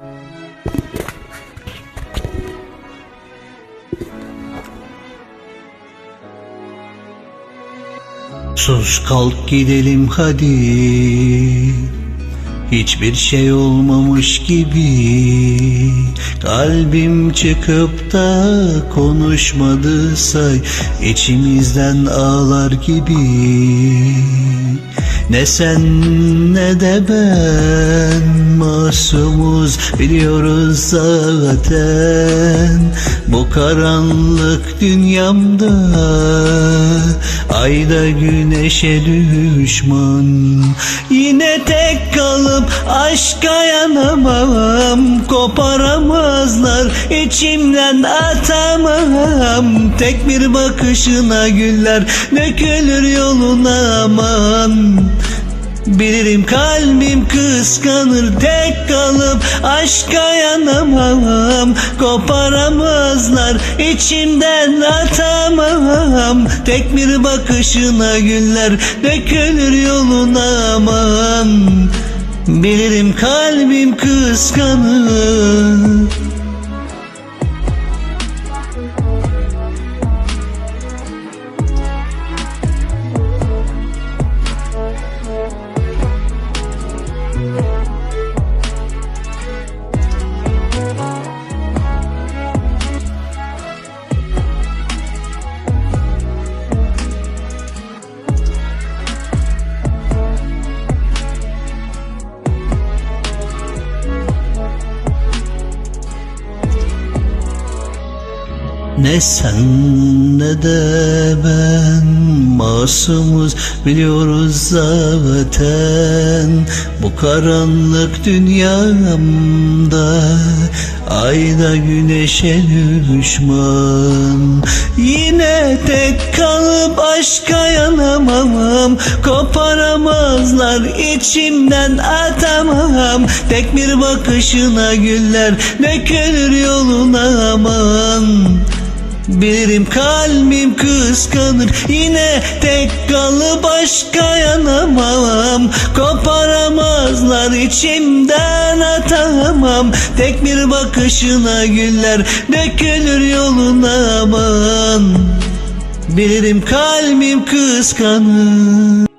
Sus kalk gidelim hadi. Hiçbir şey olmamış gibi. Kalbim çıkıp da konuşmadı say. İçimizden ağlar gibi Ne sen ne de ben masumuz biliyoruz zaten. Bu karanlık dünyamda Ayda güneşe düşman. Yine tek kalıp aşka yanamam Koparamazlar içimden atamam. Tek bir bakışına güller dökülür yoluna aman Bilirim kalbim kıskanır tek kalıp aşka yanamam. Koparamazlar içimden atamam. Tek bir bakışına güller dökülür yoluna aman. Bilirim kalbim kıskanır Ne sen ne de ben masumuz biliyoruz zaten. Bu karanlık dünyamda ayda güneşe düşman Yine tek kalıp aşka yanamam. Koparamazlar içimden atamam. Tek bir bakışına güller dökülür yoluna aman Bilirim kalbim kıskanır. Yine tek kalıp aşka yanamam. Koparamazlar içimden atamam. Tek bir bakışına güller dökülür yoluna aman. Bilirim kalbim kıskanır